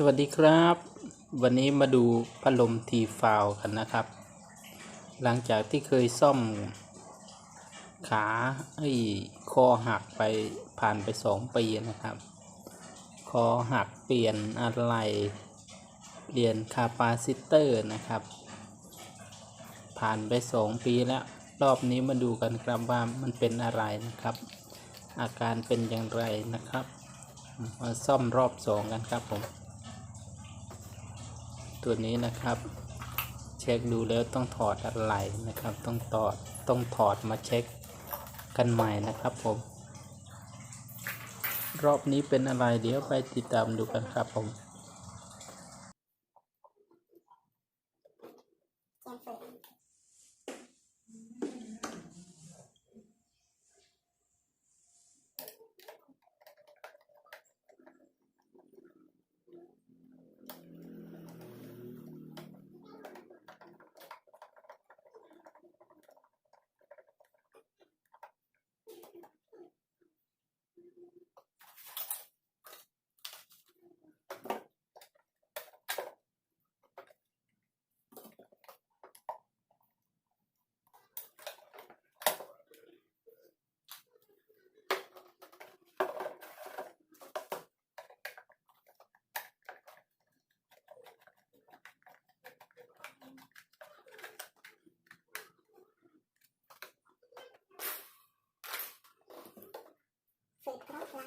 สวัสดีครับ วันนี้มาดูพัดลมทีฟาวกันนะครับ หลังจากที่เคยซ่อม ขาไอ้คอหักไปผ่านไปสองปีนะครับ คอหักเปลี่ยนอะไร เปลี่ยนคาปาซิเตอร์นะครับ ผ่านไปสองปีแล้ว รอบนี้มาดูกันครับว่ามันเป็นอะไรนะครับ อาการเป็นอย่างไรนะครับมาซ่อมรอบสองกันครับผม ตัวนี้นะครับ เช็คดูแล้วต้องถอดอะไรนะครับ ต้องตอดต้องถอดมาเช็คกันใหม่นะครับผม รอบนี้เป็นอะไรเดี๋ยวไปติดตามดูกันครับผม ฝึกรอบไล่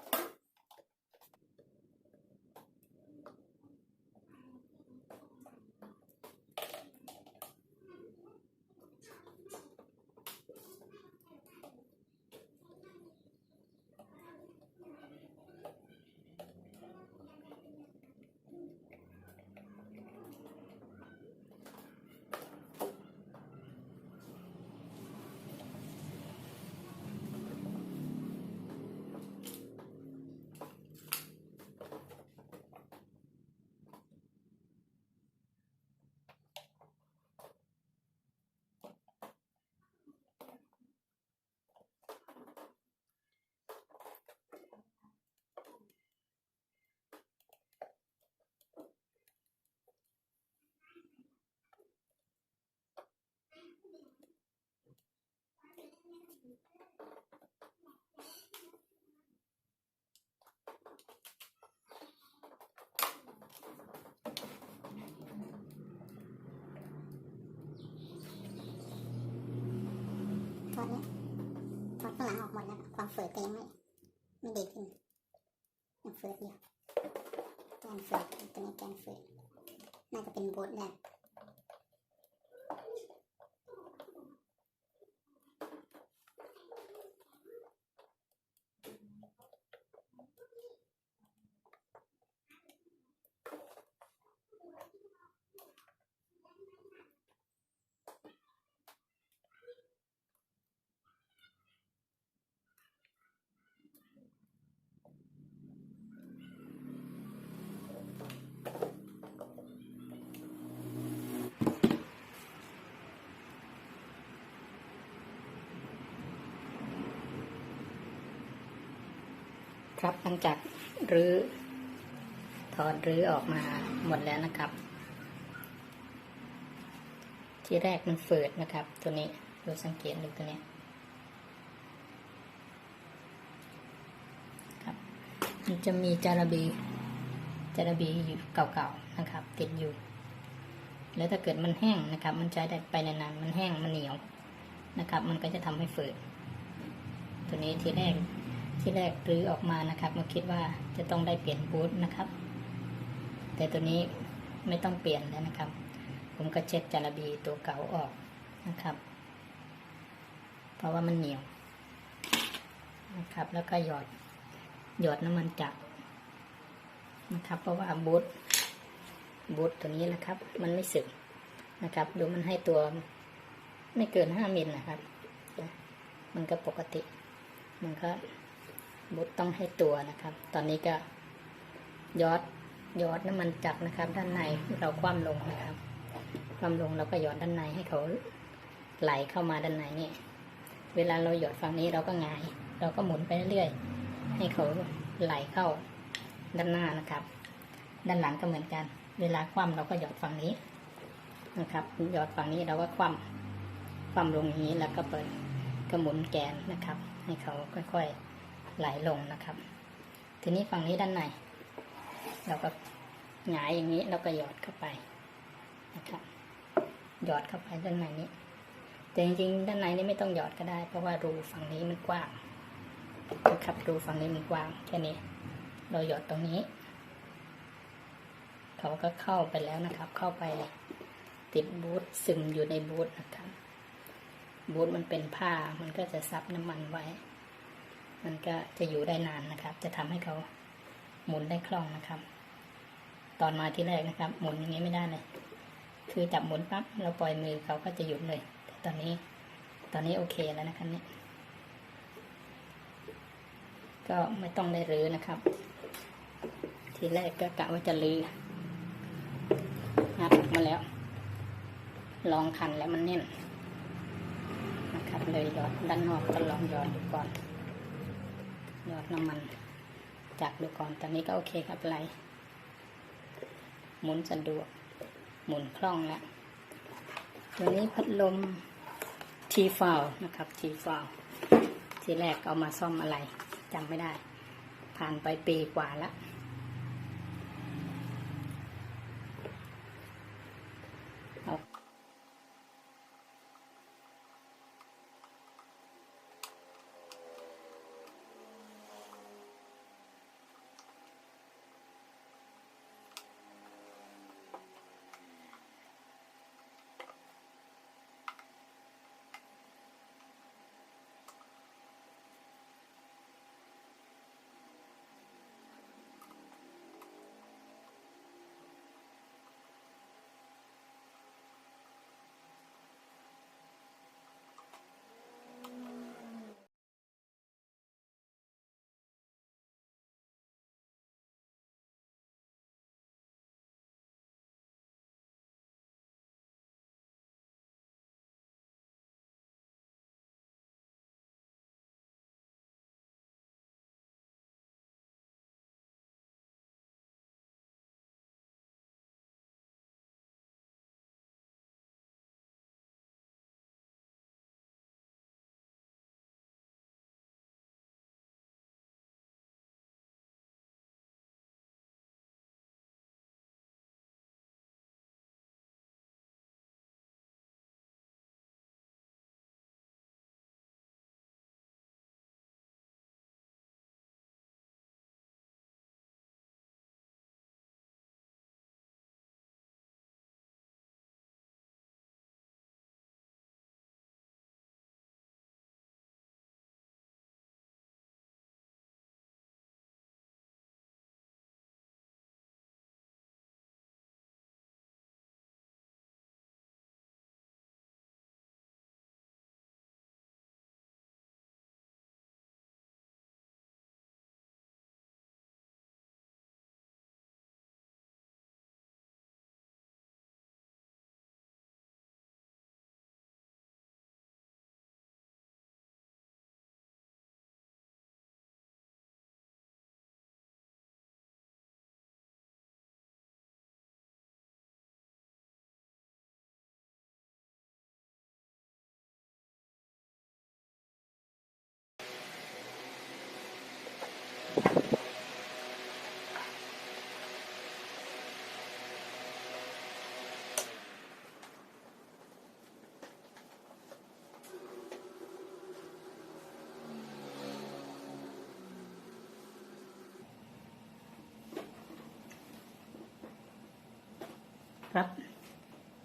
ถอดเนี่ยถอด ข้างหลังออกหมดแล้วความเฟืดก็ยังไม่ไม่ดีขึ้นยังเฟืดอยู่แกนเฟืดตัวนี้แกนเฟืดน่าจะเป็นโบทแรก ครับหลังจากรื้อถอดรื้อออกมาหมดแล้วนะครับ ที่แรกมันเฟิดนะครับ ตัวนี้ดูสังเกตดูตัวนี้ครับ มันจะมีจาระบีจาระบีอยู่เก่าๆนะครับ ติดอยู่ แล้วถ้าเกิดมันแห้งนะครับ มันใช้ได้ไปนานๆมันแห้งมันเหนียวนะครับ มันก็จะทำให้เฟิดตัวนี้ที่แรก ที่แรกรื้อออกมานะครับมาคิดว่าจะต้องได้เปลี่ยนบูทนะครับ แต่ตัวนี้ไม่ต้องเปลี่ยนแล้วนะครับ ผมก็เช็ดจาระบีตัวเก่าออกนะครับ เพราะว่ามันเหนียวนะครับ แล้วก็หยอดหยอดน้ำมันจับนะครับ เพราะว่าบูทบูทตัวนี้นะครับ มันไม่สึกนะครับ ดูมันให้ตัวไม่เกินห้ามิลนะครับ มันก็ปกติ มันก็ บุดต้องให้ตัวนะครับ ตอนนี้ก็ยอดยอดน้ำมันจักนะครับ ด้านในเราคว่ำลงนะครับ คว่ำลงเราก็หยอดด้านในให้เขาไหลเข้ามาด้านในนี่เวลาเราหยอดฝั่งนี้เราก็งาย เราก็หมุนไปเรื่อยๆให้เขาไหลเข้าด้านหน้านะครับ ด้านหลังก็เหมือนกัน เวลาคว่ำเราก็หยอดฝั่งนี้นะครับ หยอดฝั่งนี้เราก็คว่ำคว่ำลงอย่างนี้แล้วก็เปิดก็หมุนแกนนะครับ ให้เขาค่อย ๆ ไหลลงนะครับ ทีนี้ฝั่งนี้ด้านใน เราก็หงายอย่างนี้เราก็หยอดเข้าไปนะครับหยอดเข้าไปด้านในนี้ แต่จริงๆด้านในนี่ไม่ต้องหยอดก็ได้ เพราะว่ารูฝั่งนี้มันกว้างนะครับรูฝั่งนี้มันกว้างแค่นี้ เราหยอดตรงนี้ เขาก็เข้าไปแล้วนะครับ เข้าไปติดบูทซึมอยู่ในบูทนะครับบูทมันเป็นผ้ามันก็จะซับน้ำมันไว้ มันก็จะอยู่ได้นานนะครับ จะทำให้เขาหมุนได้คล่องนะครับ ตอนมาที่แรกนะครับ หมุนอย่างนี้ไม่ได้เลย คือจับหมุนปั๊บเราปล่อยมือเขาก็จะหยุดเลยแต่ตอนนี้ ตอนนี้โอเคแล้วนะครับเนี่ยก็ไม่ต้องได้รื้อนะครับ ทีแรกก็กะว่าจะรื้องัดมาแล้ว ลองคันแล้วมันแน่นนะครับเลยหยอดด้านนอกก็ลองหยอดดูก่อน ยอดน้ำมัน จักดูก่อนตอนนี้ก็โอเคครับไหลหมุนสะดวก หมุนคล่องแล้ว ตัวนี้พัดลมทีฟาวนะครับทีฟาวทีแรกเอามาซ่อมอะไรจำไม่ได้ ผ่านไปปีกว่าแล้ว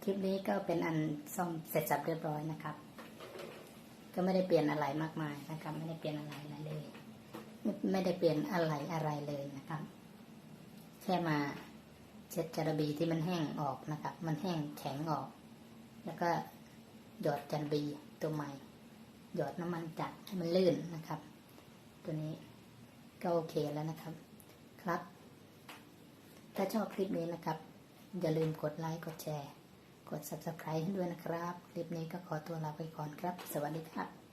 คลิปนี้ก็เป็นอันซ่อมเสร็จสับเรียบร้อยนะครับ ก็ไม่ได้เปลี่ยนอะไรมากมายนะครับ ไม่ได้เปลี่ยนอะไรอะไรเลย ไม่ได้เปลี่ยนอะไรอะไรเลยนะครับ แค่มาเช็ดจารบีที่มันแห้งออกนะครับ มันแห้งแข็งออก แล้วก็หยอดจารบีตัวใหม่ หยอดน้ำมันจัดให้มันลื่นนะครับ ตัวนี้ก็โอเคแล้วนะครับ ครับ ถ้าชอบคลิปนี้นะครับ อย่าลืมกดไลค์กดแชร์ กด subscribe ให้ด้วยนะครับ คลิปนี้ก็ขอตัวลาไปก่อนครับ สวัสดีครับ